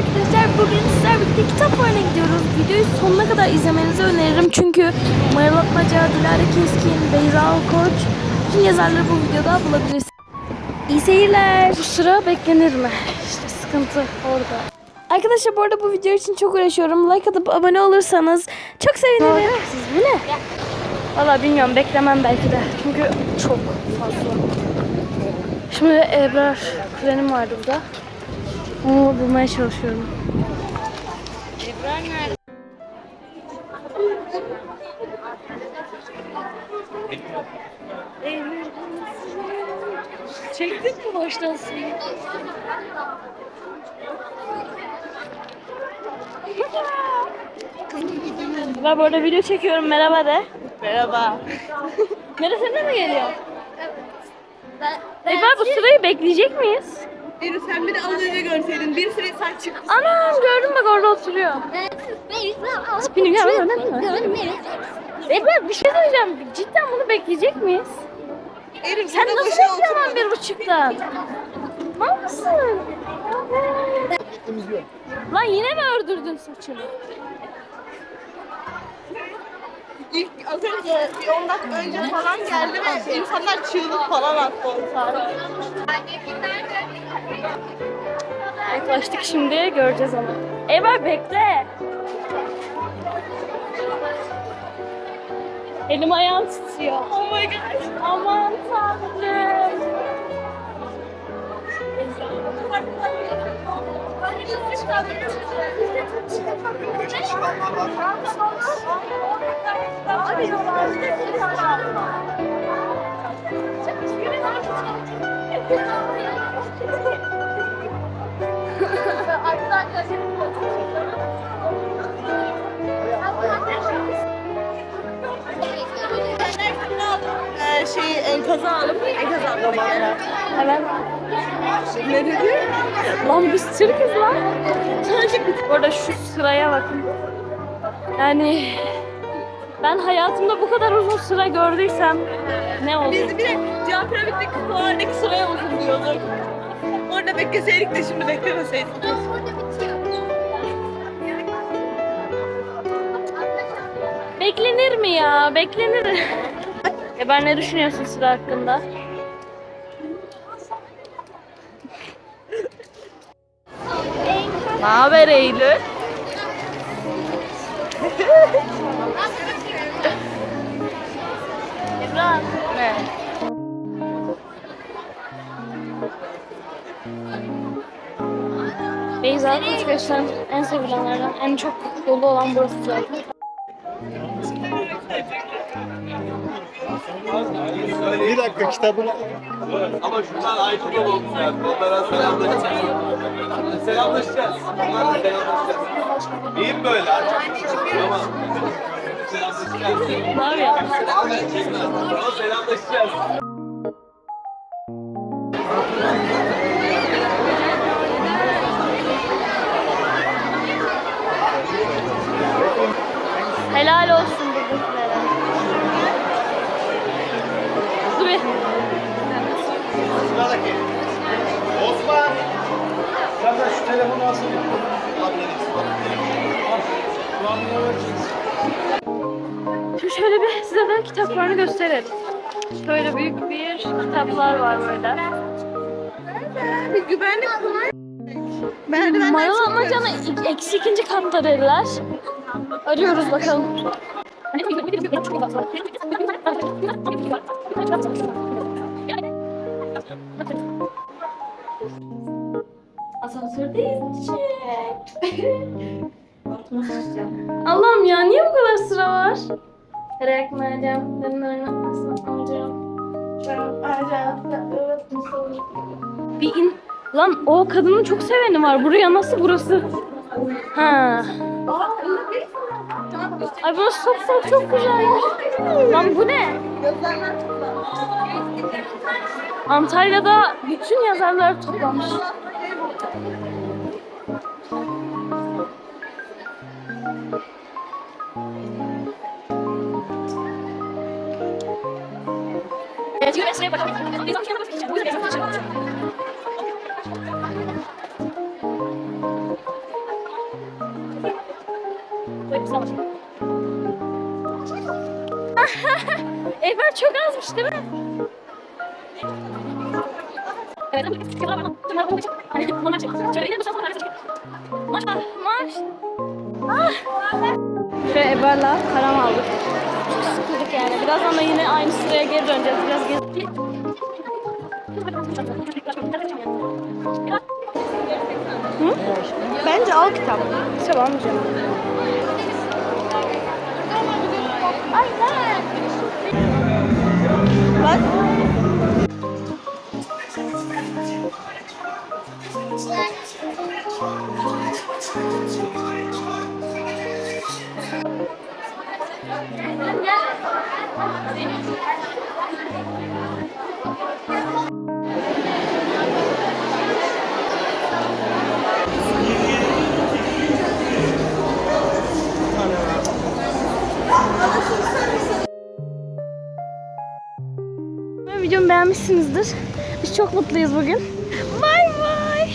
arkadaşlar. Bugün sizlerle birlikte kitap fuarına gidiyoruz. Videoyu sonuna kadar izlemenizi öneririm. Çünkü Mayal Atmaca, Dilara Keskin, Beyza Koç bütün yazarları bu videoda bulabilirsiniz. İyi seyirler. Bu sıra beklenir mi? İşte sıkıntı orada. Arkadaşlar bu arada bu video için çok uğraşıyorum. Like atıp abone olursanız çok sevinirim. Siz bu ne? Valla bilmiyorum beklemem belki de. Çünkü çok fazla. Şimdi Ebrar kuzenim vardı burada. Onu bulmaya çalışıyorum. Çektik mi baştan suyu? Ben bu arada video çekiyorum. Merhaba de. Merhaba. Neresine mi geliyor? Ebrar bu sırayı bekleyecek miyiz? Biri sen beni az önce görseydin. Bir süre sen çıktın. Anam gördüm bak orada oturuyor. Spinning ya öyle mi? Bir şey söyleyeceğim. Cidden bunu bekleyecek miyiz? Erim Sen nasıl bekliyorsun bir buçuktan? Mal mısın? Lan yine mi ördürdün saçını? İlk az önce bir 10 dakika önce falan geldi ve insanlar çığlık falan attı o. Yaklaştık şimdi göreceğiz onu. Ebrar bekle. Elim ayağım titriyor. Oh my god. Aman tanrım. Ee, şeyi enkazı alıp enkaz aldım. Evet. Ne dedi? Lan biz Türk'üz lan. Bu arada şu sıraya bakın. Yani ben hayatımda bu kadar uzun sıra gördüysem ne olur? Biz bir de Canpiramit'teki fuardaki sıraya uzun diyorduk. Orada bekleseydik de şimdi beklemeseydik. Beklenir mi ya? Beklenir. e ben ne düşünüyorsun sıra hakkında? Ne haber Eylül? Ebrar. Ne? Beyza Koçkaş'tan en sevilenlerden, en çok dolu olan burası zaten. Bir dakika kitabını Ama ayrı yol olmuş yani. Onlara selamlaşacağız. Selamlaşacağız. Onlarla selamlaşacağız. İyi mi böyle? Tamam. Selamlaşacağız. Var ya. Ama selamlaşacağız. Helal olsun sıradaki. Osman. De şu telefonu ne vereceksin? Şimdi şöyle bir size de kitaplarını gösterelim. Şöyle büyük bir kitaplar var böyle. Bir güvenlik falan. Merdivenler Mayalı eksi ikinci katta dediler. Arıyoruz bakalım. Allah'ım ya niye bu kadar sıra var? Bırakmayacağım. Benim oynatmasın. Bir in... Lan o kadının çok seveni var. Buraya nasıl burası? Ha. Ay burası çok çok çok güzelmiş. Lan bu ne? Antalya'da bütün yazarlar toplamış. Eyvah çok azmış değil mi? Evet. Normal şey. Şöyle bir de bu şansı Maş. Maş. Ah. Şöyle Eber'la karam aldık. Çok sıkıldık yani. Birazdan da yine aynı sıraya geri döneceğiz. Biraz gez. Hı? Bence al kitap. Kitap almayacağım. Bak. Videomu beğenmişsinizdir. Biz çok mutluyuz bugün. Bay bay.